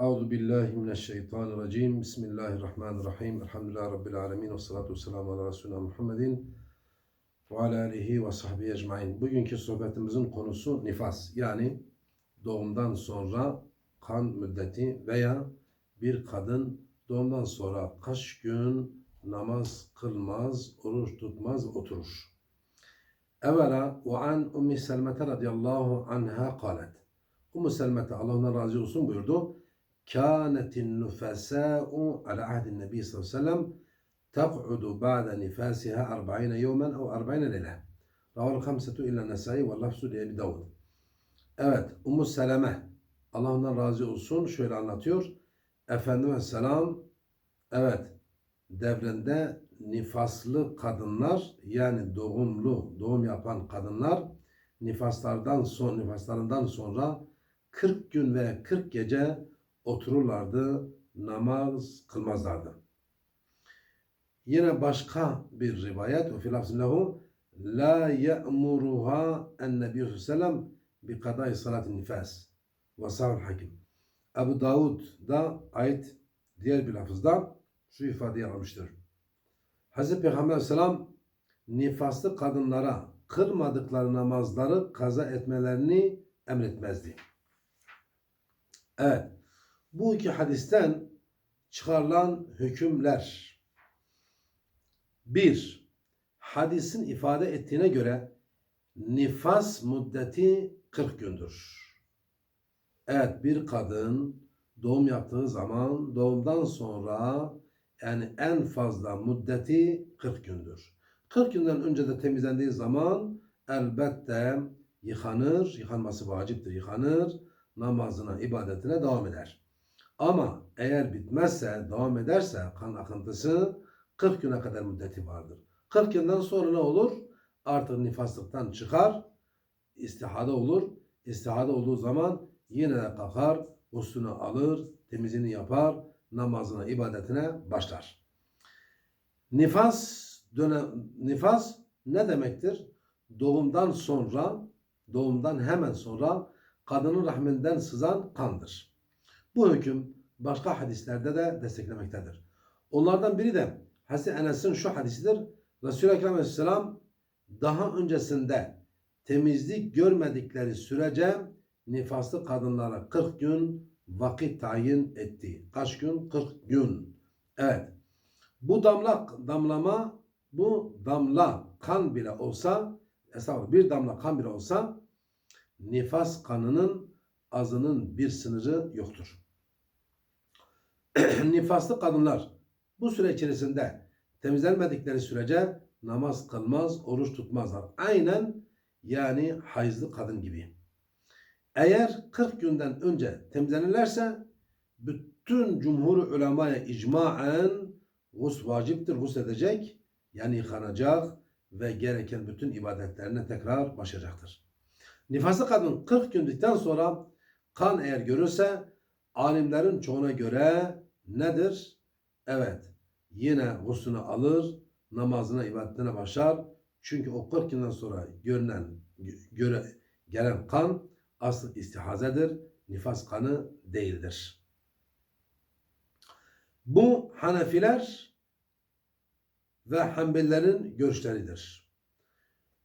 Euzu billahi mineşşeytanirracim. Bismillahirrahmanirrahim. Elhamdülillahi rabbil alamin ve salatu vesselamu ala resulina Muhammedin ve ala alihi ve sahbihi ecmaîn. Bugünkü sohbetimizin konusu nifas. Yani doğumdan sonra kan müddeti veya bir kadın doğumdan sonra kaç gün namaz kılmaz, oruç tutmaz, oturur. Evvela ve an Ummi Selmete radıyallahu anha kalet. Ummu Selmete Allah ondan razı olsun buyurdu. Kânetin nüfesâ'u ala ahdin nebi sallallahu aleyhi ve sellem nifasiha 40 yevmen ev 40 leyle. Raval hamsetu illa nesai ve lafzu li Ebi Davud. Evet, Ummu Seleme Allah ondan razı olsun şöyle anlatıyor. Efendimiz selam evet devrinde nifaslı kadınlar yani doğumlu doğum yapan kadınlar nifaslardan son nifaslarından sonra 40 gün ve 40 gece otururlardı, namaz kılmazlardı. Yine başka bir rivayet ve filafzillahu la ya'muruha en-nebiyyü sellem bi kadai salatin nifas ve sahul hakim. Ebu Davud da ait diğer bir lafızda şu ifadeyi almıştır. Hazreti Peygamber Aleyhisselam nifaslı kadınlara kılmadıkları namazları kaza etmelerini emretmezdi. Evet. Bu iki hadisten çıkarılan hükümler. Bir, hadisin ifade ettiğine göre nifas müddeti 40 gündür. Evet bir kadın doğum yaptığı zaman doğumdan sonra yani en fazla müddeti 40 gündür. 40 günden önce de temizlendiği zaman elbette yıkanır, yıkanması vaciptir, yıkanır, namazına, ibadetine devam eder. Ama eğer bitmezse, devam ederse kan akıntısı 40 güne kadar müddeti vardır. 40 günden sonra ne olur? Artık nifaslıktan çıkar, istihada olur. İstihada olduğu zaman yine de kalkar, usulünü alır, temizliğini yapar, namazına, ibadetine başlar. Nifas dönem, nifas ne demektir? Doğumdan sonra, doğumdan hemen sonra kadının rahminden sızan kandır. Bu hüküm başka hadislerde de desteklemektedir. Onlardan biri de Hazreti Enes'in şu hadisidir. Resulü Ekrem Aleyhisselam daha öncesinde temizlik görmedikleri sürece nifaslı kadınlara 40 gün vakit tayin etti. Kaç gün? 40 gün. Evet. Bu damla damlama bu damla kan bile olsa estağfurullah bir damla kan bile olsa nifas kanının azının bir sınırı yoktur. Nifaslı kadınlar bu süre içerisinde temizlenmedikleri sürece namaz kılmaz, oruç tutmazlar. Aynen yani hayızlı kadın gibi. Eğer 40 günden önce temizlenirlerse bütün cumhur ulemaya icmaen gus vaciptir, gus edecek yani yıkanacak ve gereken bütün ibadetlerine tekrar başlayacaktır. Nifaslı kadın 40 gündükten sonra kan eğer görürse alimlerin çoğuna göre nedir? Evet yine guslünü alır, namazına, ibadetine başlar. Çünkü o 40 günden sonra görünen, göre, gelen kan asıl istihazedir, nifas kanı değildir. Bu Hanefiler ve Hanbelilerin görüşleridir.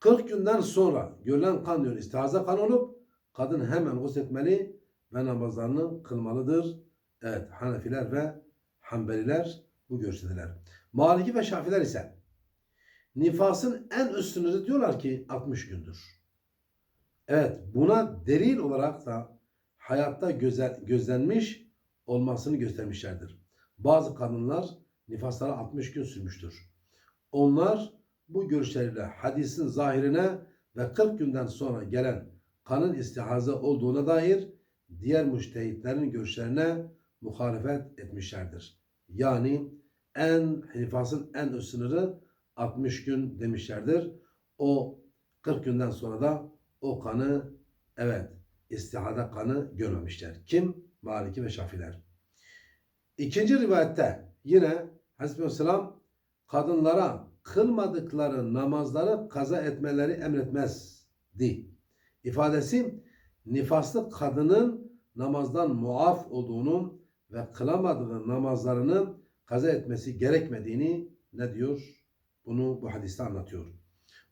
40 günden sonra görülen kan diyor istihaza kan olup kadın hemen gusletmeli ve namazlarını kılmalıdır. Evet Hanefiler ve Hanbeliler bu görüştedirler. Maliki ve Şafiler ise nifasın en üst diyorlar ki 60 gündür. Evet buna delil olarak da hayatta göze, gözlenmiş olmasını göstermişlerdir. Bazı kadınlar nifasları 60 gün sürmüştür. Onlar bu görüşleriyle hadisin zahirine ve 40 günden sonra gelen kanın istihaza olduğuna dair diğer müştehitlerin görüşlerine muhalefet etmişlerdir. Yani en nifasın en üst sınırı 60 gün demişlerdir. O 40 günden sonra da o kanı evet istihada kanı görmemişler. Kim? Maliki ve Şafiler. İkinci rivayette yine Aleyhisselam kadınlara kılmadıkları namazları kaza etmeleri emretmezdi. İfadesi nifaslı kadının namazdan muaf olduğunu ve kılamadığı namazlarını kaza etmesi gerekmediğini ne diyor? Bunu bu hadiste anlatıyor.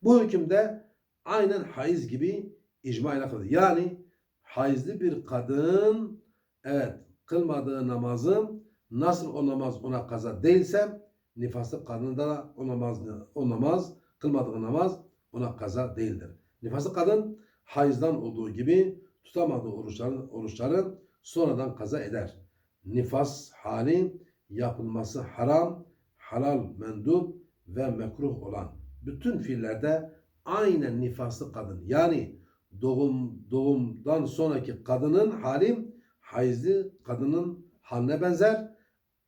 Bu hükümde aynen haiz gibi icma ile kıldı. Yani haizli bir kadın evet kılmadığı namazın nasıl o namaz ona kaza değilse nifaslı kadında da o namaz o namaz kılmadığı namaz ona kaza değildir. Nifaslı kadın hayızdan olduğu gibi tutamadığı oruçların, oruçların sonradan kaza eder. Nifas hali yapılması haram, halal, mendup ve mekruh olan bütün fiillerde aynen nifaslı kadın yani doğum doğumdan sonraki kadının hali hayızlı kadının haline benzer.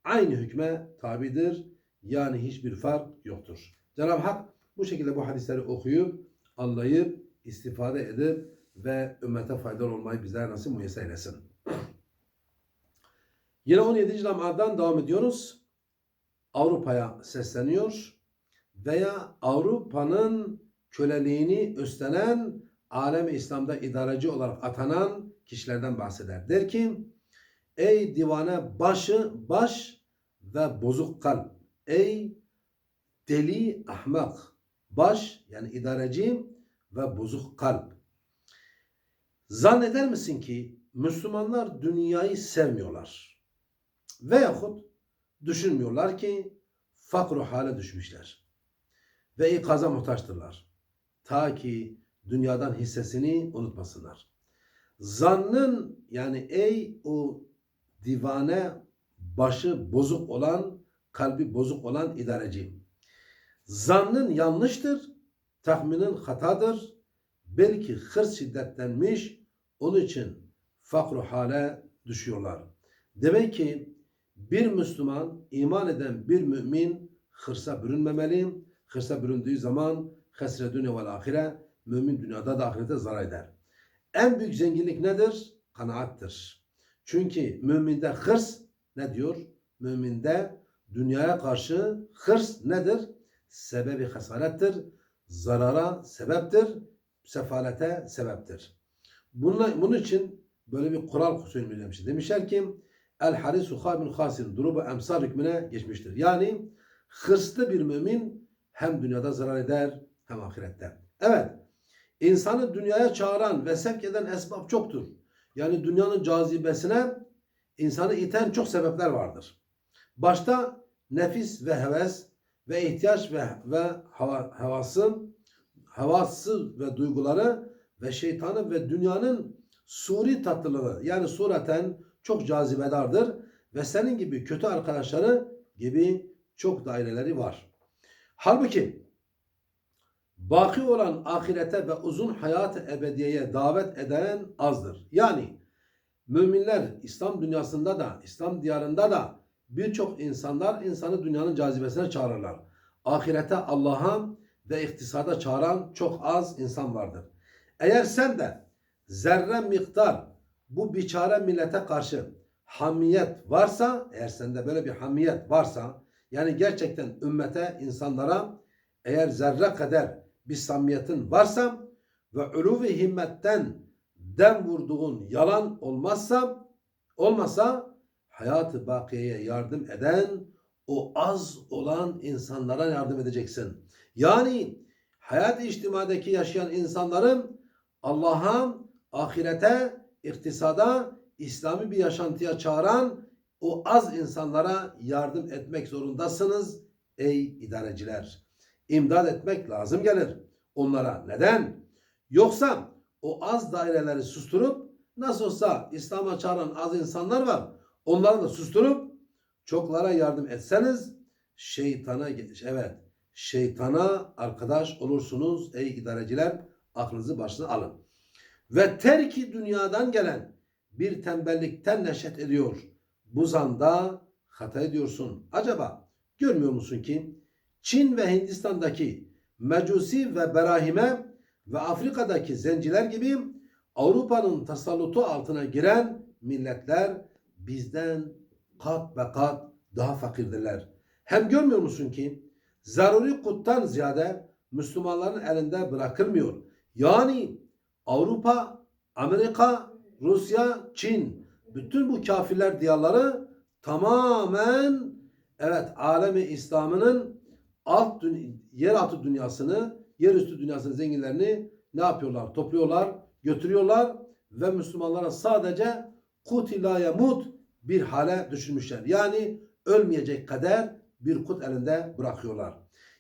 Aynı hükme tabidir. Yani hiçbir fark yoktur. Cenab-ı Hak bu şekilde bu hadisleri okuyup, anlayıp, istifade edip ve ümmete faydalı olmayı bizlere nasip müyesser eylesin. Yine 17. lamadan devam ediyoruz. Avrupa'ya sesleniyor veya Avrupa'nın köleliğini üstlenen alem İslam'da idareci olarak atanan kişilerden bahseder. Der ki ey divane başı baş ve bozuk kalp. Ey deli ahmak baş yani idareci ve bozuk kalp. Zanneder misin ki Müslümanlar dünyayı sevmiyorlar? Veyahut düşünmüyorlar ki fakru hale düşmüşler ve ikaza muhtaçtırlar. Ta ki dünyadan hissesini unutmasınlar. Zannın yani ey o divane başı bozuk olan, kalbi bozuk olan idareci. Zannın yanlıştır, tahminin hatadır. Belki hırs şiddetlenmiş, onun için fakru hale düşüyorlar. Demek ki bir Müslüman, iman eden bir mümin hırsa bürünmemeli. Hırsa büründüğü zaman hasre dünya vel ahire, mümin dünyada da ahirete zarar eder. En büyük zenginlik nedir? Kanaattir. Çünkü müminde hırs ne diyor? Müminde dünyaya karşı hırs nedir? Sebebi hasarettir. Zarara sebeptir. Sefalete sebeptir. Bunun, bunun için böyle bir kural söylemişler. Demişler ki El harisu khabin hasir durubu emsal hükmüne geçmiştir. Yani hırslı bir mümin hem dünyada zarar eder hem ahirette. Evet. İnsanı dünyaya çağıran ve sevk eden esbab çoktur. Yani dünyanın cazibesine insanı iten çok sebepler vardır. Başta nefis ve heves ve ihtiyaç ve, ve hava, havası, ve duyguları ve şeytanın ve dünyanın suri tatlılığı yani sureten çok cazibedardır ve senin gibi kötü arkadaşları gibi çok daireleri var. Halbuki baki olan ahirete ve uzun hayat ebediyeye davet eden azdır. Yani müminler İslam dünyasında da, İslam diyarında da birçok insanlar insanı dünyanın cazibesine çağırırlar. Ahirete Allah'a ve iktisada çağıran çok az insan vardır. Eğer sen de zerre miktar bu biçare millete karşı hamiyet varsa, eğer sende böyle bir hamiyet varsa, yani gerçekten ümmete, insanlara eğer zerre kadar bir samimiyetin varsa ve uluvi himmetten dem vurduğun yalan olmazsa, olmasa hayatı bakiyeye yardım eden o az olan insanlara yardım edeceksin. Yani hayat içtimadaki yaşayan insanların Allah'a, ahirete, iktisada, İslami bir yaşantıya çağıran o az insanlara yardım etmek zorundasınız ey idareciler. İmdad etmek lazım gelir onlara. Neden? Yoksa o az daireleri susturup nasıl olsa İslam'a çağıran az insanlar var. Onları da susturup çoklara yardım etseniz şeytana evet şeytana arkadaş olursunuz ey idareciler aklınızı başına alın. Ve terki dünyadan gelen bir tembellikten neşet ediyor. Bu zanda hata ediyorsun. Acaba görmüyor musun ki Çin ve Hindistan'daki Mecusi ve Berahime ve Afrika'daki zenciler gibi Avrupa'nın tasallutu altına giren milletler bizden kat ve kat daha fakirdirler. Hem görmüyor musun ki zaruri kuttan ziyade Müslümanların elinde bırakılmıyor. Yani Avrupa, Amerika, Rusya, Çin bütün bu kafirler diyarları tamamen evet alemi İslam'ının alt yeraltı dünyasını, yerüstü dünyasının zenginlerini ne yapıyorlar? Topluyorlar, götürüyorlar ve Müslümanlara sadece kutila yamut bir hale düşürmüşler. Yani ölmeyecek kadar bir kut elinde bırakıyorlar.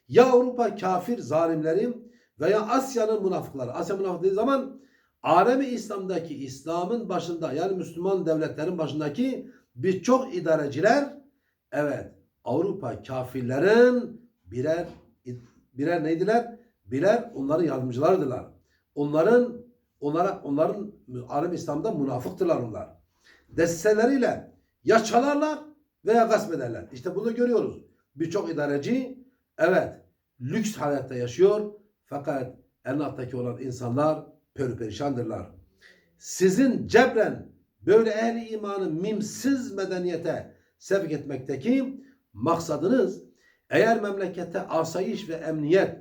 Ya Avrupa kafir zalimleri veya Asya'nın münafıkları. Asya münafık dediği zaman alemi İslam'daki İslam'ın başında yani Müslüman devletlerin başındaki birçok idareciler evet Avrupa kafirlerin birer birer neydiler? Birer onların yardımcılardılar. Onların onlara onların alem İslam'da münafıktırlar onlar. Desteleriyle ya çalarlar veya gasp ederler. İşte bunu görüyoruz. Birçok idareci evet lüks hayatta yaşıyor fakat en alttaki olan insanlar perişandırlar. Sizin cebren böyle ehli imanı mimsiz medeniyete sevk etmekteki maksadınız eğer memlekette asayiş ve emniyet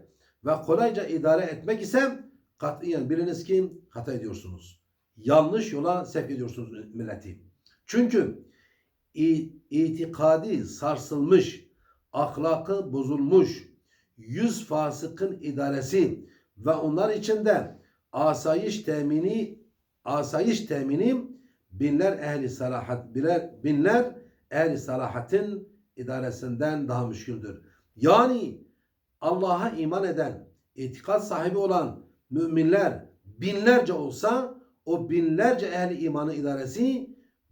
ve kolayca idare etmek ise katiyen biriniz kim hata ediyorsunuz. Yanlış yola sevk ediyorsunuz milleti. Çünkü itikadi sarsılmış, ahlakı bozulmuş, yüz fasıkın idaresi ve onlar içinde asayiş temini asayiş temini binler ehli salahat birer binler ehli salahatin idaresinden daha müşküldür. Yani Allah'a iman eden, itikat sahibi olan müminler binlerce olsa o binlerce ehli imanı idaresi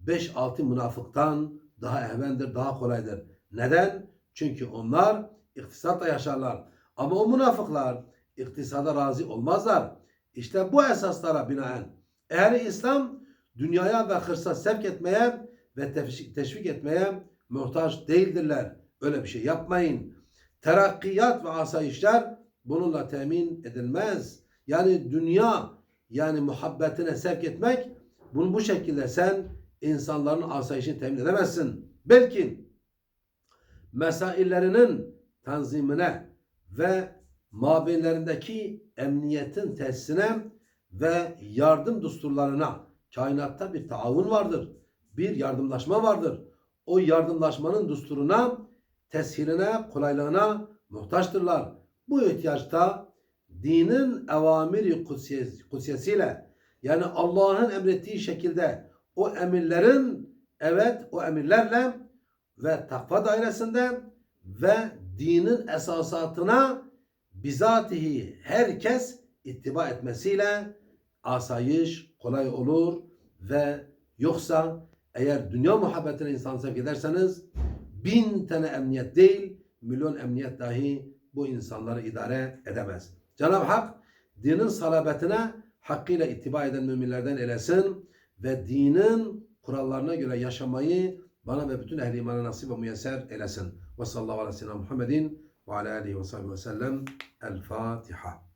5-6 münafıktan daha ehvendir, daha kolaydır. Neden? Çünkü onlar iktisatla yaşarlar. Ama o münafıklar iktisada razı olmazlar. İşte bu esaslara binaen ehli İslam dünyaya ve hırsa sevk etmeye ve teşvik etmeye muhtaç değildirler. Öyle bir şey yapmayın. Terakkiyat ve asayişler bununla temin edilmez. Yani dünya yani muhabbetine sevk etmek bunu bu şekilde sen insanların asayişini temin edemezsin. Belki mesaillerinin tanzimine ve mabeyinlerindeki emniyetin tesisine ve yardım düsturlarına kainatta bir taavun vardır. Bir yardımlaşma vardır. O yardımlaşmanın düsturuna, teshiline, kolaylığına muhtaçtırlar. Bu ihtiyaçta dinin evamiri kudsiyesiyle yani Allah'ın emrettiği şekilde o emirlerin evet o emirlerle ve takva dairesinde ve dinin esasatına bizatihi herkes ittiba etmesiyle asayiş kolay olur ve yoksa eğer dünya muhabbetine insan sevk ederseniz bin tane emniyet değil milyon emniyet dahi bu insanları idare edemez. Cenab-ı Hak dinin salabetine hakkıyla ittiba eden müminlerden eylesin ve dinin kurallarına göre yaşamayı bana ve bütün ehli imana nasip ve müyesser eylesin. Ve sallallahu aleyhi ve sellem Muhammedin ve ala sahbihi ve sellem. El Fatiha.